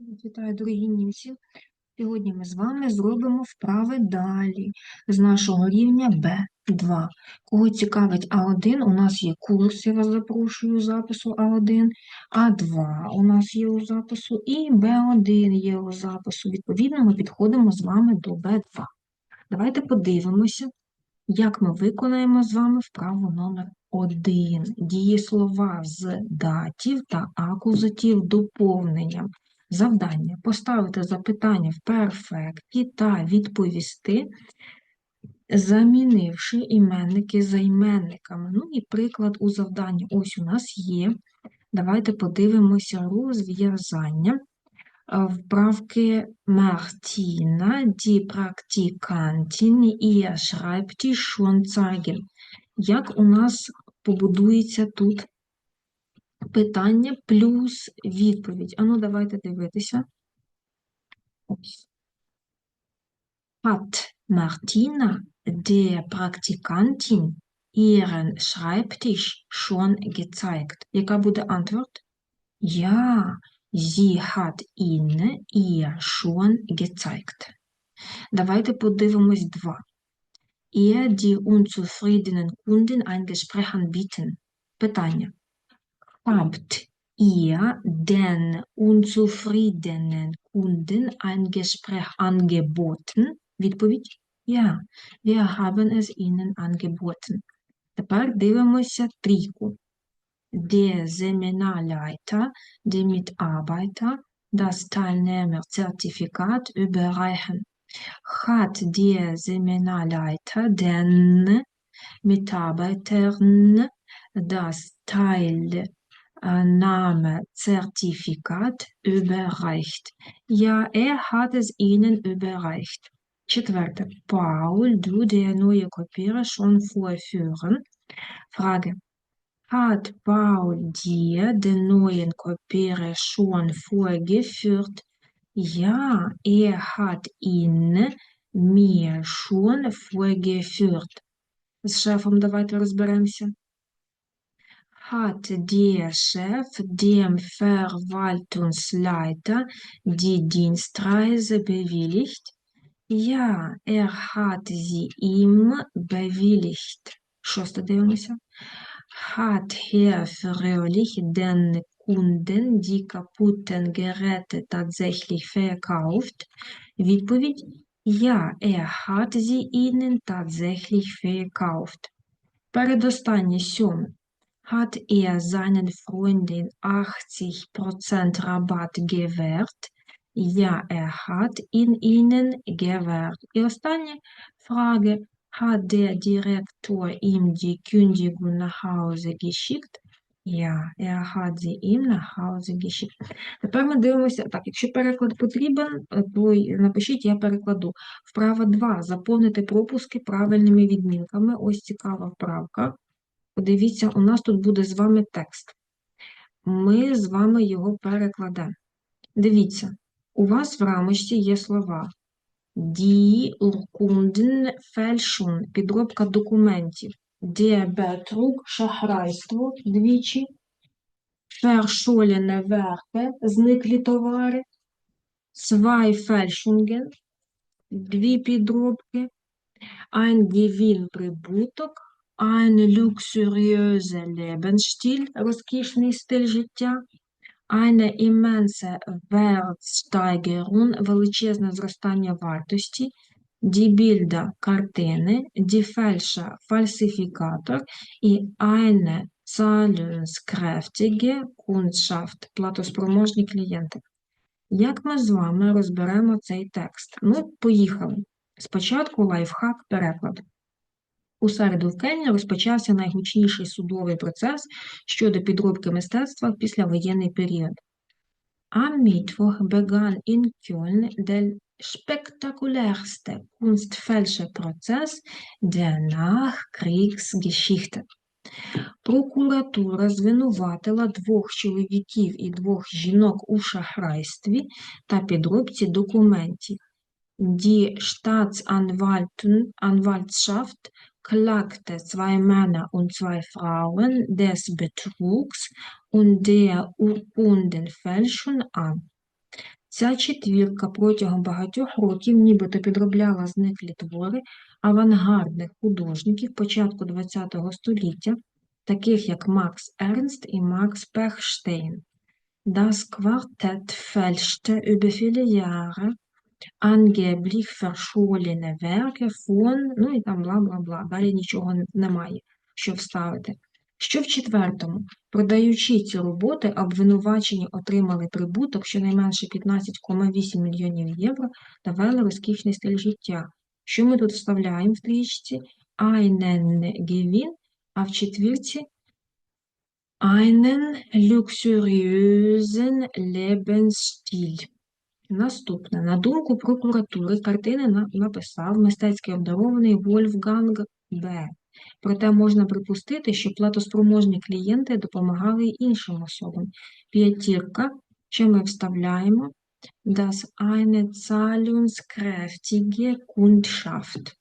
Вітаю, дорогі німці! Сьогодні ми з вами зробимо вправи далі з нашого рівня Б2. Кого цікавить А1, у нас є курс, я вас запрошую запису А1, А2 у нас є у запису і Б1 є у запису. Відповідно, ми підходимо з вами до Б2. Давайте подивимося, як ми виконаємо з вами вправу номер 1. Дієслова з датів та акузатів доповненням. Завдання поставити запитання в перфекті та відповісти, замінивши іменники займенниками. Ну і приклад у завданні ось у нас є. Давайте подивимося розв'язання вправки Мартіна, die Praktikantin, ihr Schreibtisch schon. Як у нас побудується тут питання плюс відповідь. Ану, давайте дивитися. Ось. Hat Martina, der Praktikantin, ihren Schreibtisch schon gezeigt? Яка буде Antwort? Ja, sie hat ihn ihr schon gezeigt. Давайте подивимось два. Er die unzufriedenen Kunden ein Gespräch anbieten. Питання. Habt ihr den unzufriedenen Kunden ein Gespräch angeboten? Відповідь Ja, wir haben es ihnen angeboten. Тепер дивимося трійку. Der Seminarleiter, die Mitarbeiter, das Teilnehmerzertifikat überreichen. Hat der Seminarleiter den Mitarbeitern das Teilnahmezertifikat überreicht. Ja, er hat es ihnen überreicht. Четверте. Paul, du der neue Kopierer schon vorführen? Frage. Hat Paul dir den neuen Kopierer schon vorgeführt? Ja, er hat ihn mir schon vorgeführt. З шефом давайте розберемося. Hat der Chef dem Verwaltungsleiter die Dienstreise bewilligt? Ja, er hat sie ihm bewilligt. Шосте дивимося. Hat Herr Fröhlich den Kunden die kaputten Geräte tatsächlich verkauft? Відповідь Ja, er hat sie ihnen tatsächlich verkauft. Передостаннє сьоме. Hat er seinen Freunden 80% Rabatt gewährt? Ja, er hat ihn ihnen gewährt. І останнє Frage. Hat der Direktor ihm die Kündigung nach Hause geschickt? Ja, er hat sie ihm nach Hause geschickt. Тепер ми дивимося, так, якщо переклад потрібен, то напишіть, я перекладу. Вправа 2. Заповнити пропуски правильними відмінками. Ось цікава вправка. Подивіться, у нас тут буде з вами текст. Ми з вами його перекладемо. Дивіться, у вас в рамочці є слова Die Urkunden fälschen, підробка документів. Der Betrug, шахрайство, двічі. Verschollene Werke, зниклі товари. Zwei Fälschungen, дві підробки. Ein Gewinn, прибуток. Ein luxuriöser Lebensstil, розкішний стиль життя. Eine immense Wertsteigerung, величезне зростання вартості, die Bilder – картини, die Fälscher – фальсифікатор і eine zahlungskräftige Kundschaft – платоспроможні клієнти. Як ми з вами розберемо цей текст? Ну, поїхали. Спочатку лайфхак перекладу. У середу в Кельні розпочався найгучніший судовий процес щодо підробки мистецтва в післявоєнний період. Am Mittwoch begann in Köln der spektakulärste Kunstfälscherprozess der Nachkriegsgeschichte. Прокуратура звинуватила двох чоловіків і двох жінок у шахрайстві та підробці документів. Die Staatsanwaltschaft klagte zwei Männer und zwei Frauen des Betrugs und der Urkundenfälschung an. Ця четвірка протягом багатьох років нібито підробляла зниклі твори авангардних художників початку ХХ століття, таких як Макс Ернст і Макс Пехштейн. Das Quartett fälschte über viele Jahre angeblich verschollene Werke von, ну і там бла-бла-бла, далі нічого немає, що вставити. Що в четвертому, продаючи ці роботи, обвинувачені отримали прибуток щонайменше 15,8 мільйонів євро та вели розкішний стиль життя. Що ми тут вставляємо в трічці? Einen Gewinn, а в четвірці einen luxuriösen Lebensstil. Наступне. На думку прокуратури, картини написав мистецький обдарований Вольфганг Б. Проте можна припустити, що платоспроможні клієнти допомагали іншим особам. П'ятірка, що ми вставляємо, das eine zahlungskräftige Kundschaft.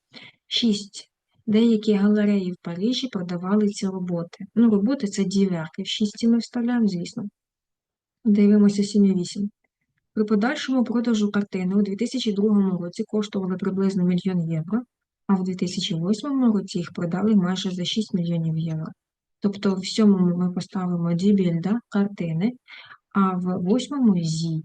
Шість. Деякі галереї в Парижі продавали ці роботи. Ну, роботи це діверки. В шісті ми вставляємо, звісно. Дивимося 7,8. При подальшому продажу картини у 2002 році коштували приблизно мільйон євро, а в 2008 році їх продали майже за 6 мільйонів євро. Тобто в сьомому ми поставимо дібільда картини, а в восьмому зі.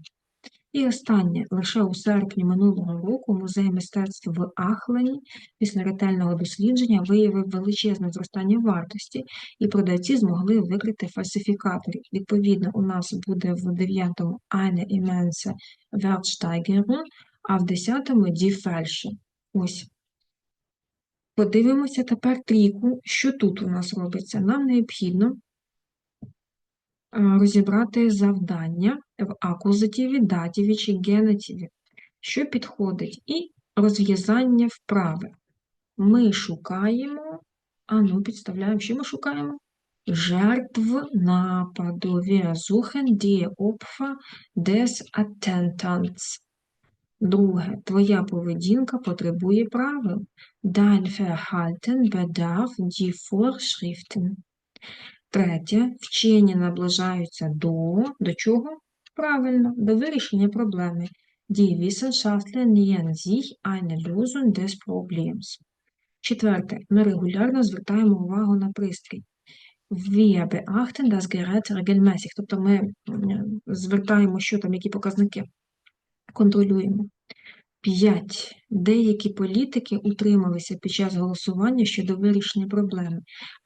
І останнє, лише у серпні минулого року музей мистецтв в Ахлені після ретельного дослідження виявив величезне зростання вартості, і продавці змогли викрити фальсифікаторів. Відповідно, у нас буде в дев'ятому eine immense Wertsteigerung, а в десятому die Fälsche. Ось. Подивимося тепер трійку, що тут у нас робиться. Нам необхідно розібрати завдання в акузативі, дативі чи генетиві, що підходить, і розв'язання вправи. Ми шукаємо, а ну, підставляємо, що ми шукаємо? Жертв нападу. Wir suchen die Opfer des Attentats. Друге, твоя поведінка потребує правил. Dein Verhalten bedarf die Vorschriften. Третє, вчені наближаються до, до чого? Правильно, до вирішення проблеми. Die Wissenschaftler nähern sich einer Lösung des Problems. Четверте, ми регулярно звертаємо увагу на пристрій. Wir beachten das Gerät regelmäßig, тобто ми звертаємо, що там, які показники, контролюємо. П'ять. Деякі політики утрималися під час голосування щодо вирішення проблеми.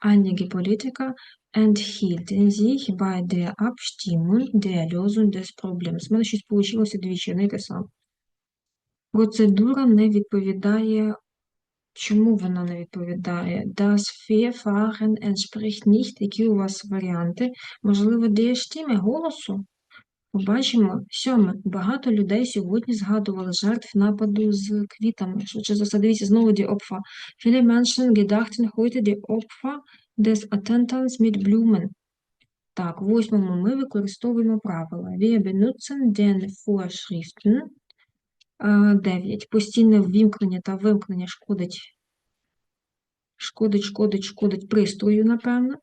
Einige Politiker enthielten sich bei der Abstimmung der Lösung des Problems. У мене щось вийшло двічі, не те саме. Процедура не відповідає. Чому вона не відповідає? Das Verfahren entspricht nicht. Які у вас варіанти? Можливо, der Stimme, голосу? Побачимо. Сьоме. Багато людей сьогодні згадували жертв нападу з квітами. Швидше за все, дивіться, знову die Opfer. Viele Menschen gedachten heute die Opfer des Attentats mit Blumen. Так, восьмому ми використовуємо правила. Wir benutzen den Vorschriften. Е, Дев'ять. Постійне ввімкнення та вимкнення шкодить, шкодить, шкодить, шкодить пристрою, напевно.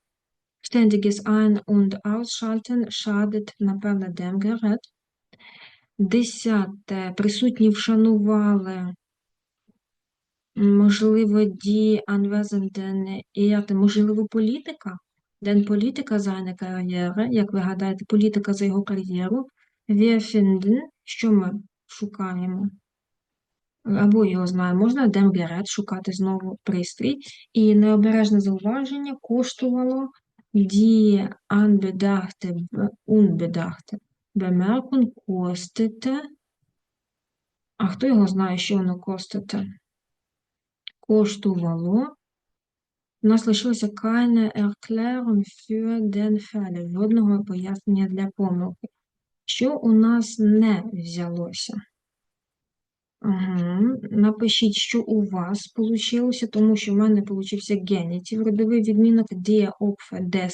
Ständiges Ein- und Ausschalten schadet, напевне, dem Gerät. Десяте. Присутні вшанували, можливо, die Anwesenden ehrte, можливо, політика. Den Politiker seine Karriere, як ви гадаєте, політика за його кар'єру. Wir finden, що ми шукаємо? Або його знаємо, можна Gerät шукати знову пристрій. І необережне зауваження коштувало die anbedachte, unbedachte Bemerkung kostete. А хто його знає, що воно костите? Коштувало. У нас лишилося keine Erklärung für den Fall. Жодного пояснення для помилки. Що у нас не взялося? Ага. Напишіть, що у вас вийшло, тому що в мене получився генітів, родовий відмінок der Opfer des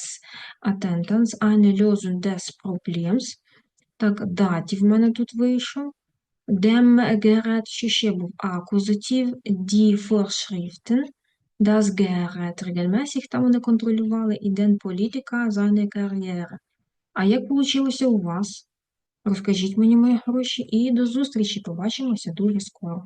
Attentants, eine Lösung des Problems. Так, датів в мене тут вийшов. Dem Gerät, що ще був акузатив, die Vorschriften, das Gerät regelmäßig, там вони контролювали, і den Politiker, seine Karriere. А як вийшло у вас? Розкажіть мені, мої гроші, і до зустрічі. Побачимося дуже скоро.